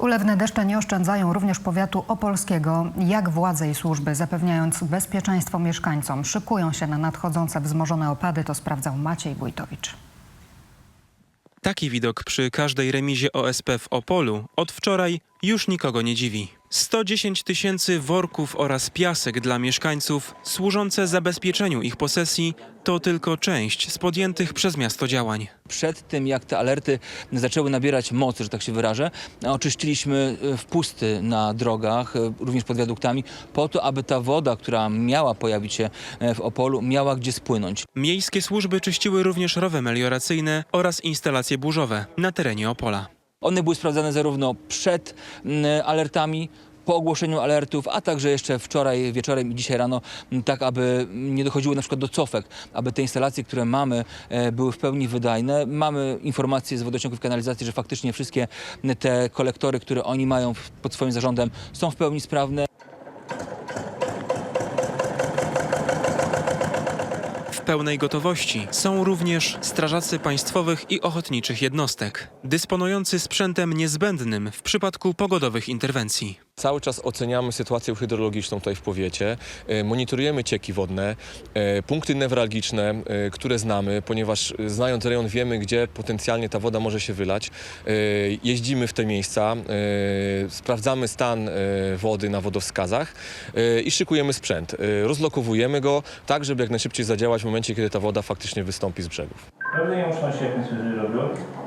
Ulewne deszcze nie oszczędzają również powiatu opolskiego. Jak władze i służby, zapewniając bezpieczeństwo mieszkańcom, szykują się na nadchodzące wzmożone opady, to sprawdzał Maciej Wójtowicz. Taki widok przy każdej remizie OSP w Opolu od wczoraj już nikogo nie dziwi. 110 tysięcy worków oraz piasek dla mieszkańców służące zabezpieczeniu ich posesji to tylko część z podjętych przez miasto działań. Przed tym, jak te alerty zaczęły nabierać mocy, że tak się wyrażę, oczyściliśmy e, wpusty na drogach, e, również pod wiaduktami, po to, aby ta woda, która miała pojawić się e, w Opolu, miała gdzie spłynąć. Miejskie służby czyściły również rowy melioracyjne oraz instalacje burzowe na terenie Opola. One były sprawdzane zarówno przed mm, alertami, po ogłoszeniu alertów, a także jeszcze wczoraj wieczorem i dzisiaj rano, m, tak aby nie dochodziło na przykład do cofek, aby te instalacje, które mamy, e, były w pełni wydajne. Mamy informacje z wodociągów kanalizacji, że faktycznie wszystkie te kolektory, które oni mają pod swoim zarządem, są w pełni sprawne. Pełnej gotowości są również strażacy państwowych i ochotniczych jednostek, dysponujący sprzętem niezbędnym w przypadku pogodowych interwencji. Cały czas oceniamy sytuację hydrologiczną tutaj w powiecie, e, monitorujemy cieki wodne, e, punkty newralgiczne, e, które znamy, ponieważ znając rejon wiemy, gdzie potencjalnie ta woda może się wylać. Jeździmy w te miejsca, sprawdzamy stan wody na wodowskazach i szykujemy sprzęt. Rozlokowujemy go tak, żeby jak najszybciej zadziałać w momencie, kiedy ta woda faktycznie wystąpi z brzegów. Pewnej łączności, jak myślę, że robią.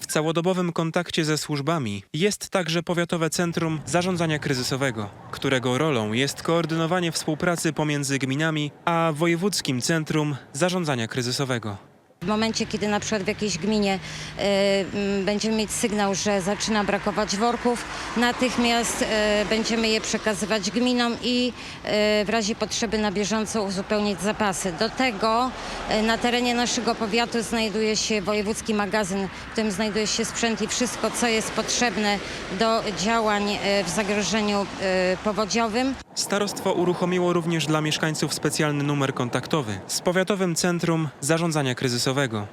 W całodobowym kontakcie ze służbami jest także Powiatowe Centrum Zarządzania Kryzysowego, którego rolą jest koordynowanie współpracy pomiędzy gminami a Wojewódzkim Centrum Zarządzania Kryzysowego. W momencie, kiedy na przykład w jakiejś gminie m, będziemy mieć sygnał, że zaczyna brakować worków, natychmiast e, będziemy je przekazywać gminom i e, w razie potrzeby na bieżąco uzupełnić zapasy. Do tego e, na terenie naszego powiatu znajduje się wojewódzki magazyn, w którym znajduje się sprzęt i wszystko, co jest potrzebne do działań e, w zagrożeniu e, powodziowym. Starostwo uruchomiło również dla mieszkańców specjalny numer kontaktowy z Powiatowym Centrum Zarządzania Kryzysowego,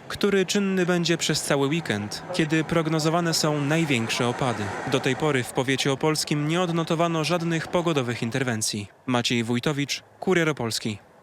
który czynny będzie przez cały weekend, kiedy prognozowane są największe opady. Do tej pory w powiecie opolskim nie odnotowano żadnych pogodowych interwencji. Maciej Wójtowicz, Kurier Opolski.